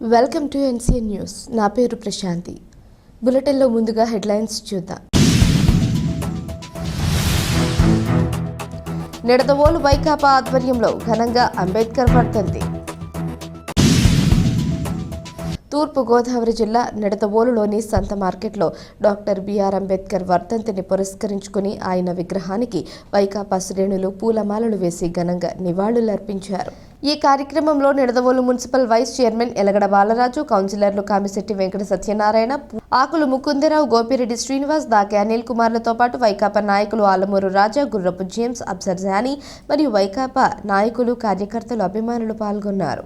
Welcome to NCN news. నా పేరు ప్రశాంతి. బులెటిన్లో ముందుగా హెడ్లైన్స్ చూద్దాం. నిడదవోలు వైకాపా ఆధ్వర్యంలో ఘనంగా అంబేద్కర్ వర్ధంతి. తూర్పు గోదావరి జిల్లా నిడదవోలులోని సంత మార్కెట్లో డాక్టర్ బిఆర్ అంబేద్కర్ వర్ధంతిని పురస్కరించుకుని ఆయన విగ్రహానికి వైకాపా శ్రేణులు పూలమాలలు వేసి ఘనంగా నివాళులర్పించారు. ఈ కార్యక్రమంలో Nidadavolu municipal vice chairman Elagada Balaraju కౌన్సిలర్లు కామిశెట్టి వెంకట సత్యనారాయణ ఆకులు ముకుందరావు గోపిరెడ్డి శ్రీనివాస్ దాకే అనిల్ కుమార్లతో పాటు వైకాపా నాయకులు ఆలమూరు రాజా గుర్రపు జేమ్స్ అబ్సర్ జానీ మరియు వైకాపా నాయకులు కార్యకర్తలు అభిమానులు పాల్గొన్నారు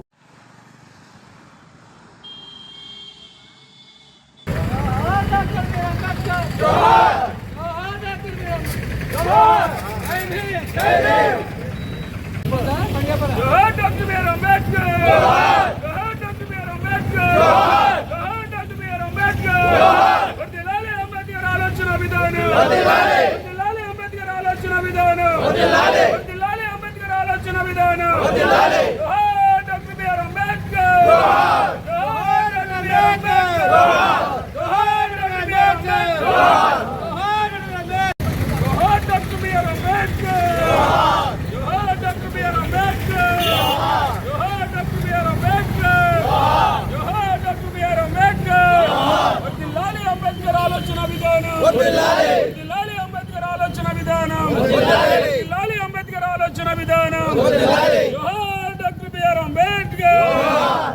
జోహార్ జోహార్ జోహార్ ఆలోచన విధానం వర్ధిల్లాలి అంబేద్కర్ ఆలోచన విధానం వర్ధిల్లాలి అంబేద్కర్ ఆలోచన విధానం జోహార్ డాక్టర్ బిఆర్ అంబేద్కర్ జోహార్ డాక్టర్ బిఆర్ అంబేద్కర్ జోహార్ డాక్టర్ బిఆర్ అంబేద్కర్ జోహార్ డాక్టర్ బిఆర్ అంబేద్కర్ జోహార్ డాక్టర్ బిఆర్ అంబేద్కర్ జోహార్ డాక్టర్ బిఆర్ అంబేద్కర్ జోహార్ డాక్టర్ బిఆర్ అంబేద్కర్ వర్ధిల్లాలి అంబేద్కర్ ఆలోచన అంబేద్కర్ ఆలోచన విధానం. అంబేద్కర్ ఆలోచన విధానం. జోహార్ డాక్టర్ బిఆర్ అంబేద్కర్.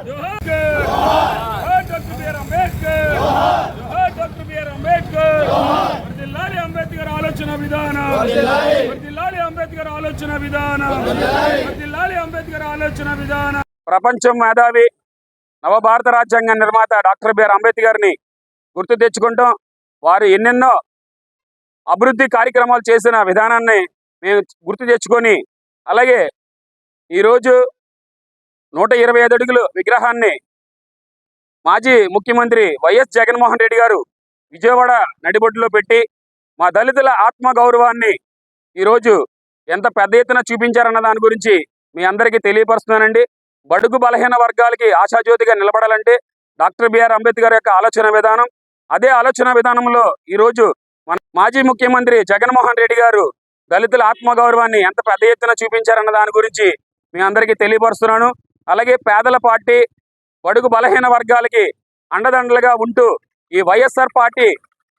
జోహార్. జోహార్. Doctor B R Ambedkar. జోహార్. Doctor B R Ambedkar. Ambedkar ఆలోచన విధానం. అంబేద్కర్ ఆలోచన విధానం. అంబేద్కర్ ఆలోచన విధానం. ప్రపంచం మేధావి నవభారత రాజ్యాంగ నిర్మాత డాక్టర్ బిఆర్ అంబేద్కర్ని గుర్తు తెచ్చుకుంటాం. వారు ఎన్నెన్నో అభివృద్ధి కార్యక్రమాలు చేసిన విధానాన్ని మేము గుర్తు తెచ్చుకొని అలాగే ఈరోజు నూట ఇరవై ఐదు అడుగులు విగ్రహాన్ని మాజీ ముఖ్యమంత్రి వైఎస్ జగన్మోహన్ రెడ్డి గారు విజయవాడ నడిబొడ్డులో పెట్టి మా దళితుల ఆత్మ గౌరవాన్ని ఈరోజు ఎంత పెద్ద ఎత్తున చూపించారన్న దాని గురించి మీ అందరికీ తెలియపరుస్తున్నానండి. బడుగు బలహీన వర్గాలకి ఆశాజ్యోతిగా నిలబడాలంటే డాక్టర్ బిఆర్ అంబేద్కర్ యొక్క ఆలోచన విధానం అదే ఆలోచన విధానంలో ఈరోజు మన మాజీ ముఖ్యమంత్రి జగన్మోహన్ రెడ్డి గారు దళితుల ఆత్మగౌరవాన్ని ఎంత పెద్ద ఎత్తున చూపించారన్న దాని గురించి మీ అందరికీ తెలియపరుస్తున్నాను. అలాగే పేదల పార్టీ బడుగు బలహీన వర్గాలకి అండదండలుగా ఉంటూ ఈ వైఎస్ఆర్ పార్టీ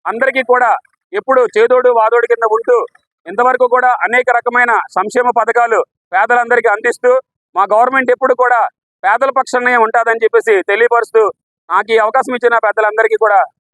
అందరికీ కూడా ఎప్పుడు చేదోడు వాదోడు కింద ఉంటూ ఇంతవరకు కూడా అనేక రకమైన సంక్షేమ పథకాలు పేదలందరికీ అందిస్తూ మా గవర్నమెంట్ ఎప్పుడు కూడా పేదల పక్షానే ఉంటుందని చెప్పేసి తెలియపరుస్తూ నాకు ఈ అవకాశం ఇచ్చిన పెద్దలందరికీ కూడా